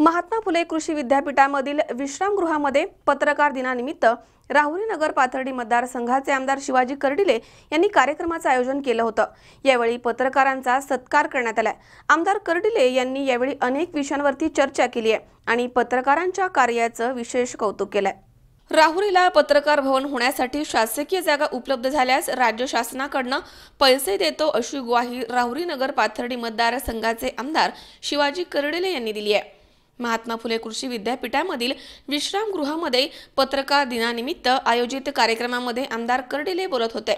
महात्मा फुले कृषी विद्यापीठामधील विश्रामगृहामध्ये पत्रकार दिनानिमित्त राहुरी नगर पाथर्डी मतदारसंघाचे आमदार शिवाजी कर्डिले यांनी कार्यक्रमाचं आयोजन केलं होतं. यावेळी पत्रकारांचा सत्कार करण्यात आलाय. आमदार कर्डिले यांनी यावेळी अनेक विषयांवरती चर्चा केली आहे आणि पत्रकारांच्या कार्याचं विशेष कौतुक केलंय. राहुरीला पत्रकार भवन होण्यासाठी शासकीय जागा उपलब्ध झाल्यास राज्य शासनाकडनं पैसे देतो अशी ग्वाही राहुरी नगर पाथर्डी मतदारसंघाचे आमदार शिवाजी कर्डिले यांनी दिली आहे. महात्मा फुले कृषी विद्यापीठामधील विश्रामगृहामध्ये पत्रकार दिनानिमित्त आयोजित कार्यक्रमामध्ये आमदार कर्डिले बोलत होते.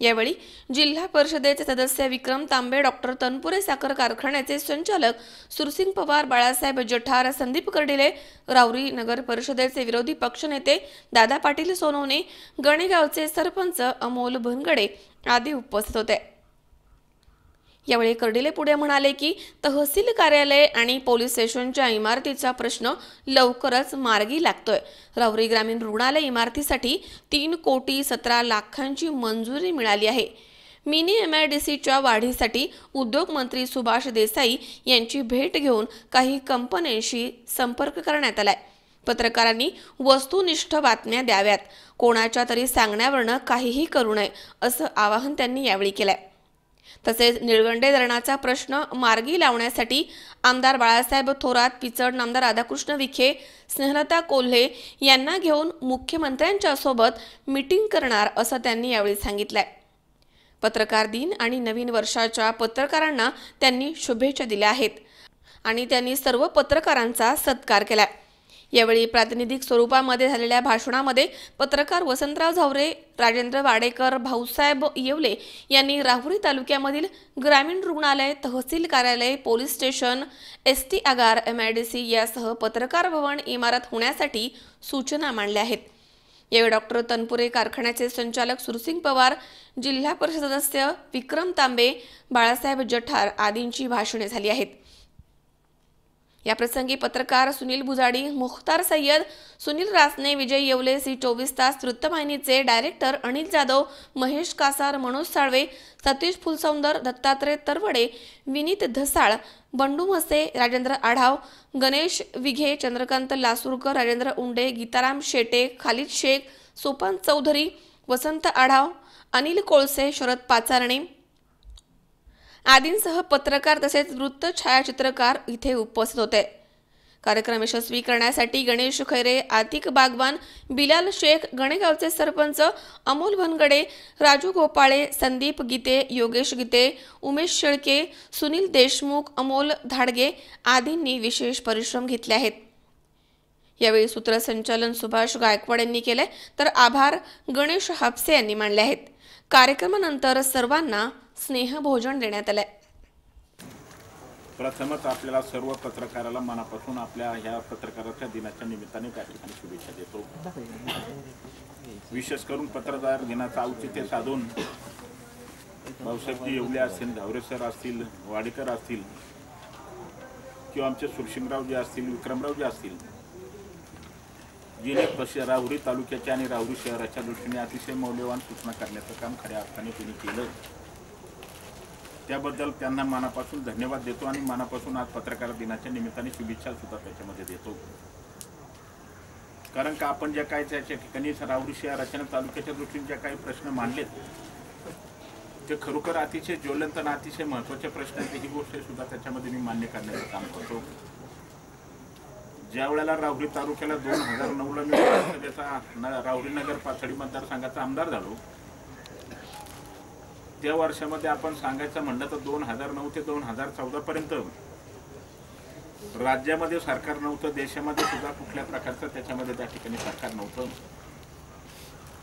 यावेळी जिल्हा परिषदेचे सदस्य विक्रम तांबे डॉक्टर तनपुरे साखर कारखान्याचे संचालक सुरसिंग पवार बाळासाहेब जठार संदीप कर्डिले राऊरी नगर परिषदेचे विरोधी पक्षनेते दादा पाटील सोनवणे गणेगावचे सरपंच अमोल भनगडे आदी उपस्थित होते. यावेळी कर्डिले पुढे म्हणाले की तहसील कार्यालय आणि पोलीस स्टेशनच्या इमारतीचा प्रश्न लवकरच मार्गी लागतोय. राहुरी ग्रामीण रुग्णालय इमारतीसाठी तीन कोटी सतरा लाखांची मंजुरी मिळाली आहे. मिनी एम आय डी सीच्या वाढीसाठी उद्योगमंत्री सुभाष देसाई यांची भेट घेऊन काही कंपन्यांशी संपर्क करण्यात आलाय. पत्रकारांनी वस्तुनिष्ठ बातम्या द्याव्यात. कोणाच्या तरी सांगण्यावरनं काहीही करू नये असं आवाहन त्यांनी यावेळी केलंय. तसेच निळगंडे धरणाचा प्रश्न मार्गी लावण्यासाठी आमदार बाळासाहेब थोरात पिचड नामदार राधाकृष्ण विखे स्नेहलता कोल्हे यांना घेऊन मुख्यमंत्र्यांच्या सोबत मीटिंग करणार असं त्यांनी यावेळी सांगितलंय. पत्रकार दिन आणि नवीन वर्षाच्या पत्रकारांना त्यांनी शुभेच्छा दिल्या आहेत आणि त्यांनी सर्व पत्रकारांचा सत्कार केलाय. यावेळी प्रातिनिधिक स्वरूपामध्ये झालेल्या भाषणामध्ये पत्रकार वसंतराव झावरे राजेंद्र वाडेकर भाऊसाहेब येवले यांनी राहुरी तालुक्यामधील ग्रामीण रुग्णालय तहसील कार्यालय पोलीस स्टेशन एस टी आगार एम आय डी सी यासह पत्रकार भवन इमारत होण्यासाठी सूचना मांडल्या आहेत. यावेळी डॉक्टर तनपुरे कारखान्याचे संचालक सुरसिंग पवार जिल्हा परिषद सदस्य विक्रम तांबे बाळासाहेब जठार आदींची भाषणे झाली आहेत. याप्रसंगी पत्रकार सुनील बुजाडी मुख्तार सय्यद सुनील रासने विजय येवले सी चोवीस तास वृत्तवाहिनीचे डायरेक्टर अनिल जाधव महेश कासार मनोज साळवे सतीश फुलसौंदर दत्तात्रय तरवडे विनीत धसाळ बंडू म्हसे राजेंद्र आढाव गणेश विघे चंद्रकांत लासूरकर राजेंद्र उंडे गीताराम शेटे खालिद शेख सोपन चौधरी वसंत आढाव अनिल कोळसे शरद पाचारणे आदींसह पत्रकार तसेच वृत्त छायाचित्रकार इथे उपस्थित होते. कार्यक्रम यशस्वी करण्यासाठी गणेश खैरे आतिक बागवान बिलाल शेख गणेगावचे सरपंच अमोल भनगडे राजू गोपाळे संदीप गीते योगेश गीते उमेश शेळके सुनील देशमुख अमोल धाडगे आदींनी विशेष परिश्रम घेतले आहेत. यावेळी सूत्रसंचालन सुभाष गायकवाड यांनी केले तर आभार गणेश हापसे यांनी मानले आहेत. कार्यक्रमानंतर सर्वांना स्नेहभोजन देण्यात आलंय. प्रथमच आपल्याला सर्व पत्रकाराला मनापासून आपल्या ह्या पत्रकाराच्या दिनाच्या निमित्ताने त्या ठिकाणी शुभेच्छा देतो. विशेष करून पत्रकार दिनाचं औचित्य साधून भाऊसाहेबजी येवले असतील धावरे सर असतील वाडेकर असतील किंवा आमचे सुरशिंगरावजी असतील विक्रमरावजी असतील जिने तसे राहुरी तालुक्याच्या आणि राहुरी शहराच्या दृष्टीने अतिशय मौल्यवान सूचना करण्याचं काम खऱ्या अर्थाने त्यांनी केलं. त्याबद्दल त्यांना मनापासून धन्यवाद देतो आणि मनापासून आज पत्रकार दिनाच्या निमित्ताने शुभेच्छा सुद्धा त्याच्यामध्ये देतो. कारण का आपण ज्या काही त्याच्या ठिकाणी राहुरी या रचना तालुक्याच्या दृष्टीने ज्या काही प्रश्न मांडलेत ते खरोखर अतिशय ज्वलंत आणि अतिशय महत्त्वाचे प्रश्न आहेत ही गोष्ट सुद्धा त्याच्यामध्ये मी मान्य करण्याचं काम करतो. ज्या वेळेला राहुरी तालुक्याला दोन हजार नऊला मी विधानसभेचा राहुरी नगर पाथडी मतदारसंघाचा आमदार झालो त्या वर्षामध्ये आपण सांगायचं म्हणलं तर दोन हजार नऊ ते दोन हजार चौदा पर्यंत राज्यामध्ये सरकार नव्हतं देशामध्ये सुद्धा कुठल्या प्रकारचं त्याच्यामध्ये त्या ठिकाणी सरकार नव्हतं.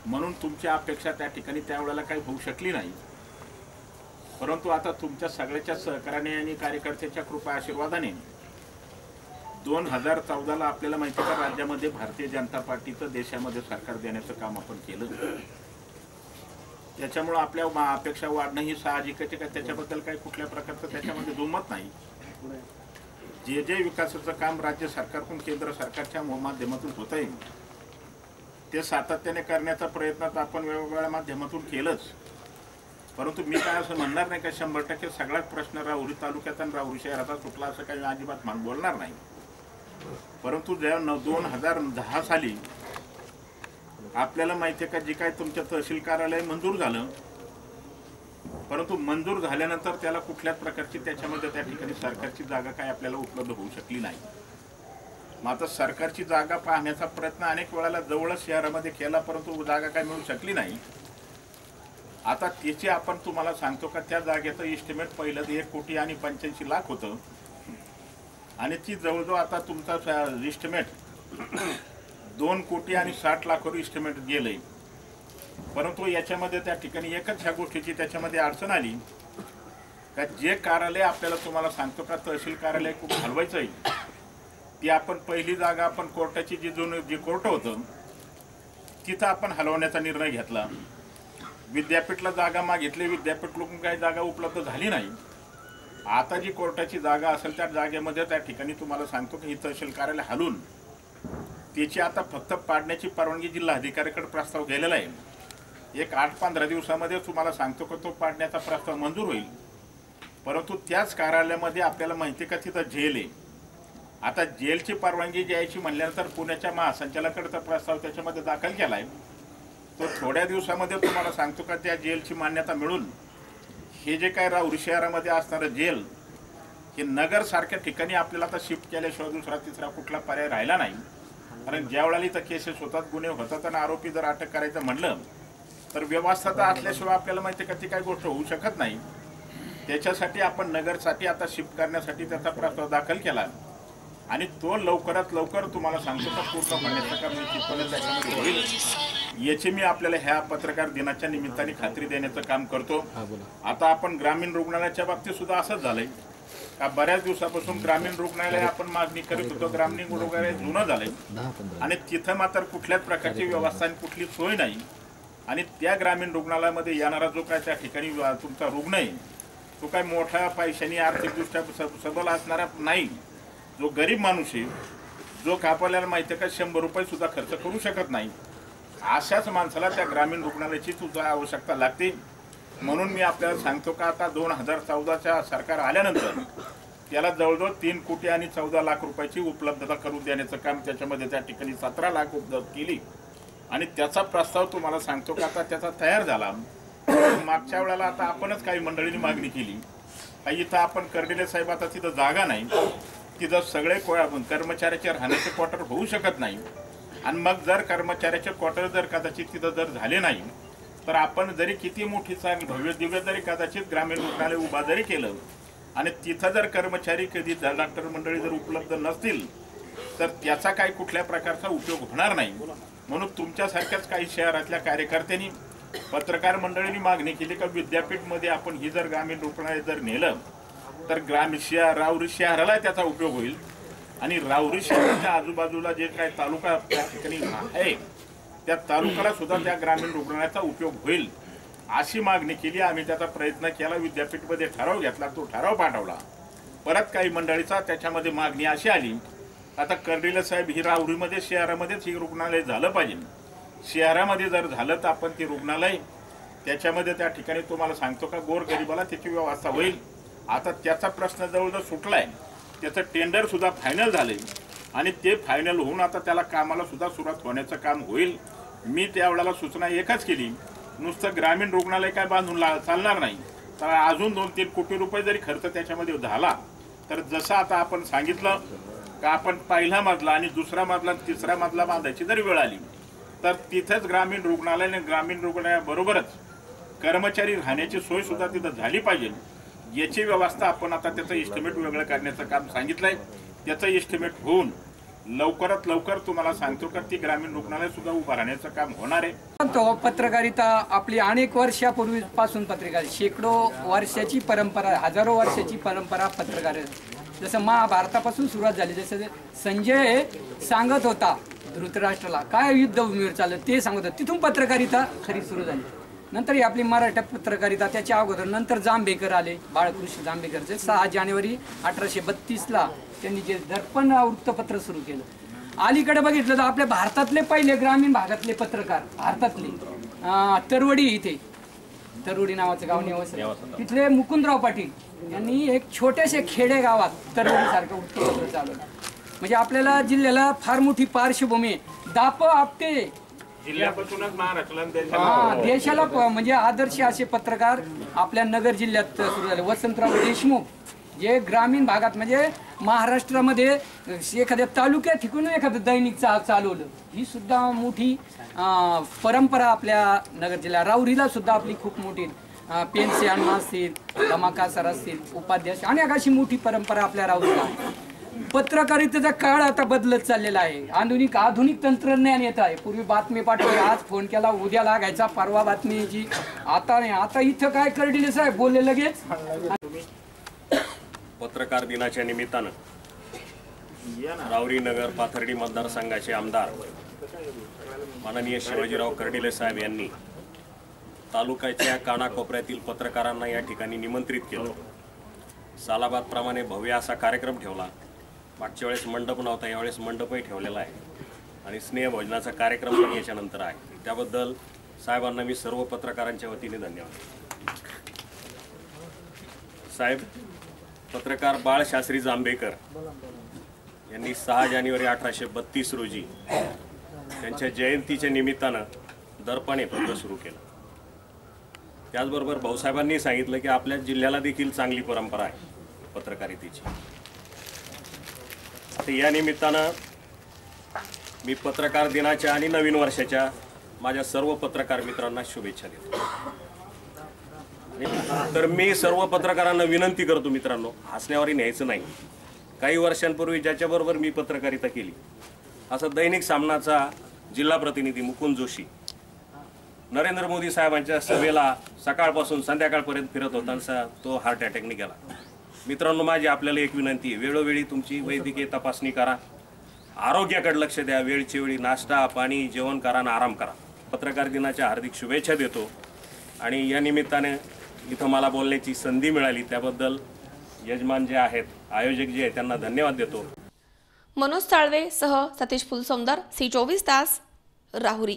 म्हणून तुमच्या अपेक्षा त्या ठिकाणी त्यावेळेला काही होऊ शकली नाही. परंतु आता तुमच्या सगळ्याच्या सहकार्याने आणि कार्यकर्त्याच्या कृपा आशीर्वादाने दोन हजार चौदाला आपल्याला माहिती का राज्यामध्ये भारतीय जनता पार्टीचं देशामध्ये सरकार देण्याचं काम आपण केलं. त्याच्यामुळं आपल्या मा- अपेक्षा वाढणं ही साहजिकच आहे. का त्याच्याबद्दल काही कुठल्या प्रकारचं त्याच्यामध्ये दुमत नाही. जे जे विकासाचं काम राज्य सरकारकडून केंद्र सरकारच्या मो- माध्यमातून होत आहे ते सातत्याने करण्याचा प्रयत्न तर आपण वेगवेगळ्या माध्यमातून केलंच. परंतु मी काय असं म्हणणार नाही का शंभर टक्के सगळाच प्रश्न राहुरी तालुक्यात आणि राहुरी शहराचा सुटला असं काही अजिबात मान बोलणार नाही. परंतु जेव्हा दोन हजार दहा साली आपल्याला माहिती आहे का जे काय तुमच्या तहसील कार्यालय मंजूर झालं परंतु मंजूर झाल्यानंतर त्याला कुठल्याच प्रकारची त्याच्यामध्ये त्या ठिकाणी सरकारची जागा काय आपल्याला उपलब्ध होऊ शकली नाही. मग आता सरकारची जागा पाहण्याचा प्रयत्न अनेक वेळाला जवळच शहरामध्ये केला परंतु जागा काय मिळू शकली नाही. आता त्याची आपण तुम्हाला सांगतो का त्या जागेचं इस्टिमेट पहिलं एक कोटी आणि पंच्याऐंशी लाख होतं. आणि ती जवळजवळ आता तुमचा इस्टिमेट दोन कोटी आणि साठ लाखावर इस्टिमेट गेलंय. परंतु याच्यामध्ये त्या ठिकाणी एकच ह्या गोष्टीची त्याच्यामध्ये अडचण आली. का जे कार्यालय आपल्याला तुम्हाला सांगतो का तहसील कार्यालय खूप हलवायचं आहे ती आपण पहिली जागा आपण कोर्टाची जी जुन जे कोर्ट होतं तिथं आपण हलवण्याचा निर्णय घेतला. विद्यापीठला जागा मागितली विद्यापीठ लोक काही जागा उपलब्ध झाली नाही. आता जी कोर्टाची जागा असेल त्या जागेमध्ये त्या ठिकाणी तुम्हाला सांगतो की ही तहसील कार्यालय हलून त्याची आता फक्त पाडण्याची परवानगी जिल्हाधिकाऱ्याकडे प्रस्ताव गेलेला आहे. एक आठ पंधरा दिवसामध्ये तुम्हाला सांगतो का तो पाडण्याचा प्रस्ताव मंजूर होईल. परंतु त्याच कार्यालयामध्ये आपल्याला माहिती आहे का तिथं जेल आहे. आता जेलची परवानगी द्यायची म्हणल्यानंतर पुण्याच्या महासंचालकाकडचा प्रस्ताव त्याच्यामध्ये दाखल केला आहे तो थोड्या दिवसामध्ये तुम्हाला सांगतो का त्या जेलची मान्यता मिळून हे जे काय राहुरी शहरामध्ये असणारं जेल हे नगरसारख्या ठिकाणी आपल्याला आता शिफ्ट केल्याशिवाय दुसरा तिसरा कुठला पर्याय राहिला नाही. कारण ज्या वेळेला इथं केसेस होतात गुन्हे होतात आणि आरोपी जर अटक करायचं म्हणलं तर व्यवस्था तर असल्याशिवाय आपल्याला माहिती का ती काही गोष्ट होऊ शकत नाही. त्याच्यासाठी आपण नगरसाठी आता शिफ्ट करण्यासाठी त्याचा प्रस्ताव दाखल केला. आणि तो लवकरात लवकर तुम्हाला सांगतो का पूर्ण होण्याचं काम निश्चितपणे त्याच्यामध्ये होईल? याची मी आपल्याला ह्या पत्रकार दिनाच्या निमित्ताने खात्री देण्याचं काम करतो. आता आपण ग्रामीण रुग्णालयाच्या बाबतीत सुद्धा असंच झालंय. बऱ्याच दिवसापासून ग्रामीण रुग्णालय आपण मागणी करीत होतो. ग्रामीण रुग्णालय जुनं झालंय. आणि तिथं मात्र कुठल्याच प्रकारची व्यवस्था आणि कुठली सोय नाही. आणि त्या ग्रामीण रुग्णालयामध्ये येणारा जो काय त्या ठिकाणी तुमचा रुग्ण आहे तो काय मोठ्या पैशाने आर्थिकदृष्ट्या सबल असणारा नाही. जो गरीब माणूस आहे जो का आपल्याला माहिती आहे का शंभर रुपये सुद्धा खर्च करू शकत नाही. अशाच माणसाला त्या ग्रामीण रुग्णालयाची तुझा आवश्यकता लागते. म्हणून मी आपल्याला सांगतो का आता दोन हजार चौदाच्या सरकार आल्यानंतर त्याला जवळजवळ तीन कोटी आणि चौदा लाख रुपयाची उपलब्धता करून देण्याचं काम त्याच्यामध्ये त्या ठिकाणी सतरा लाख उपलब्ध केली. आणि त्याचा प्रस्ताव तुम्हाला सांगतो का आता त्याचा तयार झाला. मागच्या वेळेला आता आपणच काही मंडळींनी मागणी केली. इथं आपण कर्डिले साहेब आता तिथं जागा नाही. तिथं सगळे को- कर्मचाऱ्याचे राहण्याचे क्वार्टर होऊ शकत नाही. आणि मग जर कर्मचाऱ्याचे क्वार्टर जर कदाचित तिथं जर झाले नाही तर आपण जरी किती मोठी चांगली भव्य दिव्य जरी कदाचित ग्रामीण रुग्णालय उभा जरी केलं आणि तिथं जर कर्मचारी कधी डॉक्टर मंडळी जर उपलब्ध नसतील तर त्याचा काही कुठल्या प्रकारचा उपयोग होणार नाही. म्हणून तुमच्यासारख्याच काही शहरातल्या कार्यकर्त्यांनी पत्रकार मंडळींनी मागणी केली का विद्यापीठमध्ये आपण ही जर ग्रामीण रुग्णालय जर नेलं तर ग्रामीण शहर राऊरी शहराला त्याचा उपयोग होईल. आणि राऊरी शहराच्या आजूबाजूला जे काय तालुका त्या ठिकाणी आहे त्या तालुक्याला सुद्धा त्या ग्रामीण रुग्णालयाचा उपयोग होईल अशी मागणी केली. आम्ही त्याचा प्रयत्न केला विद्यापीठमध्ये ठराव घेतला तो ठराव पाठवला. परत काही मंडळीचा त्याच्यामध्ये मागणी अशी आली आता कर्डिले साहेब ही राहुरीमध्ये शहरामध्येच ही रुग्णालय झालं पाहिजे. शहरामध्ये जर झालं तर आपण ते रुग्णालय त्याच्यामध्ये त्या ठिकाणी तुम्हाला सांगतो का गोरगरिबाला त्याची व्यवस्था होईल. आता त्याचा प्रश्न जवळजवळ आहे त्याचं टेंडरसुद्धा फायनल झालं आहे आणि ते फायनल होऊन आता त्याला कामाला सुद्धा सुरुवात होण्याचं काम होईल. मी त्यावेळेला सूचना एकच केली. नुसतं ग्रामीण रुग्णालय काय बांधून ला चालणार नाही. तर अजून दोन तीन कोटी रुपये जरी खर्च त्याच्यामध्ये झाला तर जसं आता आपण सांगितलं का आपण पहिला मजला आणि दुसरा मजला तिसरा मजला बांधायची जरी वेळ आली तर तिथंच ग्रामीण रुग्णालय आणि ग्रामीण रुग्णालयाबरोबरच कर्मचारी राहण्याची सोय सुद्धा तिथं झाली पाहिजे. याची व्यवस्था आपण आता त्याचं इस्टिमेट वेगळं करण्याचं काम सांगितलं आहे त्याचं एस्टिमेट होऊन लवकरात लवकर तुम्हाला सांगतो का ती ग्रामीण रुग्णालय सुद्धा उभं राहण्याचं काम होणार आहे. तो पत्रकारिता आपली अनेक वर्षापूर्वीपासून पत्रकार शेकडो वर्षाची परंपरा हजारो वर्षाची परंपरा पत्रकार जसं महाभारतापासून सुरुवात झाली जसं संजय सांगत होता धृतराष्ट्राला काय युद्धभूमीवर चाललं ते सांगत होतं. तिथून पत्रकारिता खरी सुरू झाली. नंतर ही आपली मराठा पत्रकारिता त्याच्या अगोदर नंतर जांभेकर आले बाळकृष्ण जांभेकरचे. सहा जानेवारी अठराशे बत्तीसला त्यांनी जे दर्पण वृत्तपत्र सुरू केलं. अलीकडे बघितलं तर आपल्या भारतातले पहिले ग्रामीण भागातले पत्रकार भारतातले. तरवडी इथे. तरवडी नावाचं गाव निवास. तिथले मुकुंदराव पाटील यांनी एक छोट्याशा खेडेगावात गावात तरवडीसारखं वृत्तपत्र चालवलं. म्हणजे आपल्याला जिल्ह्याला फार मोठी पार्श्वभूमी आहे. दाप आपटे जिल्ह्यापासूनच महाराष्ट्राला आणि हा, देशाला प- म्हणजे आदर्श असे पत्रकार आपल्या नगर जिल्ह्यात सुरू झाले. वसंतराव देशमुख जे ग्रामीण भागात म्हणजे महाराष्ट्रामध्ये एखाद्या तालुक्यात ठिकून एखादं दैनिक चा चालवलं ही सुद्धा मोठी अं, परंपरा आपल्या नगर जिल्ह्यात. राऊरीला सुद्धा आपली खूप मोठी अं, पेनसे अण्णा असतील धमाका सर असतील उपाध्यक्ष अनेक अशी मोठी परंपरा आपल्या राऊरीला आहे. पत्रकारितेचा काळ आता बदलत चाललेला आहे. आधुनिक आधुनिक तंत्रज्ञान येत आहे. पूर्वी बातमी पाठवली आज फोन केला उद्या लागायचा परवा बातमी यायची आता नाही. आता इथं काय करडिले साहेब? बोलले लगेच. पत्रकार दिनाच्या निमित्तानं रावरी नगर पाथर्डी मतदारसंघाचे आमदार माननीय शिवाजीराव कर्डिले साहेब यांनी तालुक्याच्या कानाकोपऱ्यातील पत्रकारांना या ठिकाणी निमंत्रित केलं. सालाबादप्रमाणे भव्य असा कार्यक्रम ठेवला. मागच्या वेळेस मंडप नव्हता यावेळेस मंडपही ठेवलेला आहे. आणि स्नेहभोजनाचा कार्यक्रम पण याच्यानंतर आहे. त्याबद्दल साहेबांना मी सर्व पत्रकारांच्या वतीने धन्यवाद. साहेब पत्रकार बाळशास्त्री जांभेकर यांनी सहा जानेवारी अठराशे बत्तीस रोजी त्यांच्या जयंतीच्या निमित्तानं दर्पण हे पत्र सुरू केलं. त्याचबरोबर भाऊसाहेबांनी सांगितलं की आपल्या जिल्ह्याला देखील चांगली परंपरा आहे पत्रकारितेची. आता या निमित्तानं मी पत्रकार दिनाच्या आणि नवीन वर्षाच्या माझ्या सर्व पत्रकार मित्रांना शुभेच्छा देतो. तर मी सर्व पत्रकारांना विनंती करतो मित्रांनो हसण्यावरही न्यायचं नाही. काही वर्षांपूर्वी ज्याच्याबरोबर मी पत्रकारिता केली असा दैनिक सामनाचा जिल्हा प्रतिनिधी मुकुंद जोशी नरेंद्र मोदी साहेबांच्या सभेला सकाळपासून संध्याकाळपर्यंत फिरत होता तो हार्ट अटॅकने गेला. मित्रांनो माझी आपल्याला एक विनंती आहे. वेळोवेळी तुमची वैद्यकीय तपासणी करा. आरोग्याकडे लक्ष द्या. वेळचे वेळी नाश्ता पाणी जेवण करा आणि आराम करा. पत्रकार दिनाच्या हार्दिक शुभेच्छा देतो. आणि या निमित्ताने इथं मला बोलण्याची संधी मिळाली. त्याबद्दल यजमान जे आहेत आयोजक जे आहेत त्यांना धन्यवाद देतो. मनोज साळवे सह सतीश फुलसोमदार सी चोवीस तास राहुरी.